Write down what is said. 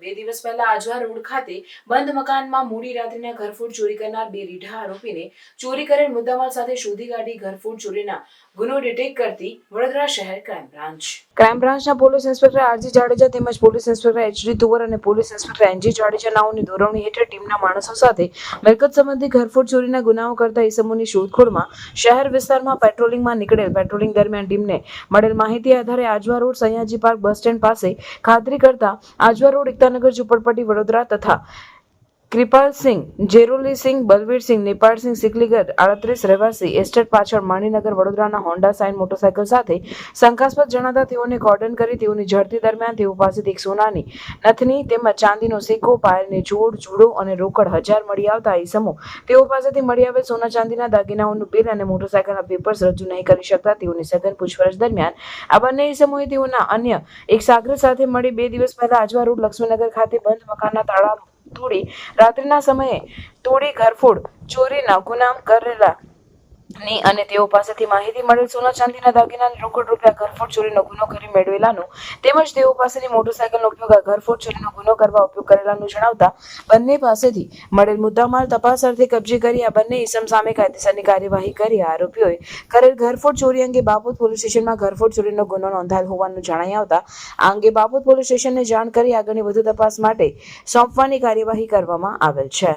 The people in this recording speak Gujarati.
દિવસ પહેલા આજવા રોડ ખાતે બંધ મકાનમાં મોડી રાત્રિના ઘરફોડ ચોરી કરનાર બે રીઢા આરોપીને ચોરી કરેલ મુદ્દામાલ સાથે શોધી કાઢી ઘરફોડ ચોરીના ગુનો ડિટેક કરતી વડોદરા શહેર ક્રાઇમ બ્રાન્ચ ક્રાઇમ બ્રાન્ચના પોલીસ ઇન્સ્પેક્ટર આરજી જાડેજા તેમજ પોલીસ ઇન્સ્પેક્ટર એચડી તુવર અને પોલીસ ઇન્સ્પેક્ટર એનજી જાડેજા નાઓની દોરવણી હેઠળ ટીમના માણસો સાથે મિલકત સંબંધી ઘરફોડ ચોરીના ગુનાઓ કરતા ઇસમોની શોધખોળમાં શહેર વિસ્તારમાં પેટ્રોલિંગમાં નીકળેલ પેટ્રોલિંગ દરમિયાન ટીમને મળેલ માહિતી આધારે Ajwa road Sayaji park bus stand પાસે ખાતરી કરતા આજવા રોડ એકતાનગર ઝુંપડપટ્ટી વડોદરા તથા કૃપાલસિંહ જેરુલીસિંહ બલવીરસિંહ નેપાળસિંહ સિકલીગર આડત્રીસ રહેવાસી એસ્ટેટ પાછળ માણીનગર વડોદરાના હોન્ડા સાઇન મોટરસાયકલ સાથે શંકાસ્પદ જણાતા તેઓને કોર્ડન કરી તેઓની ઝડપી દરમિયાન તેઓ પાસેથી એક સોનાની નથની તેમજ ચાંદીનો સિક્કો, પાયલની જોડ, જુડો અને રોકડ હજાર મળી આવતા ઈસમો તેઓ પાસેથી મળી આવેલ સોના ચાંદીના દાગીનાઓનું બિલ અને મોટરસાયકલના પેપર્સ રજૂ નહીં કરી શકતા તેઓની સઘન પૂછપરછ દરમિયાન આ બંને ઈસમોએ તેઓના અન્ય એક સાગર સાથે મળી બે દિવસ પહેલા આજવા રોડ લક્ષ્મીનગર ખાતે બંધ મકાનના તાળા તોડી રાત્રિના સમયે તોડી ઘરફોડ ચોરીના ગુનામ કરેલા ની અને તેઓ પાસેથી માહિતી મળેલ સોના ચાંદીના દાગીના રોકડ રૂપિયા ઘરફોડ ચોરીનો ગુનો કરી મેળવેલાનો. તેમજ તેઓ પાસેની મોટરસાયકલનો ઉપયોગ ઘરફોડ ચોરીનો ગુનો કરવા ઉપયોગ કરેલાનું જણાવતા બંને પાસેથી મળેલ મુદ્દામાલ તપાસ અર્થે કબજે કરી આ બંને ઇસમ સામે કાયદેસરની કાર્યવાહી કરી આરોપીઓએ કરેલ ઘરફોડ ચોરી અંગે બાપોદ પોલીસ સ્ટેશનમાં ઘરફોડ ચોરીનો ગુનો નોંધાયેલ હોવાનું જણાઈ આવતા આ અંગે બાપોદ પોલીસ સ્ટેશનને જાણ કરી આગળની વધુ તપાસ માટે સોંપવાની કાર્યવાહી કરવામાં આવેલ છે.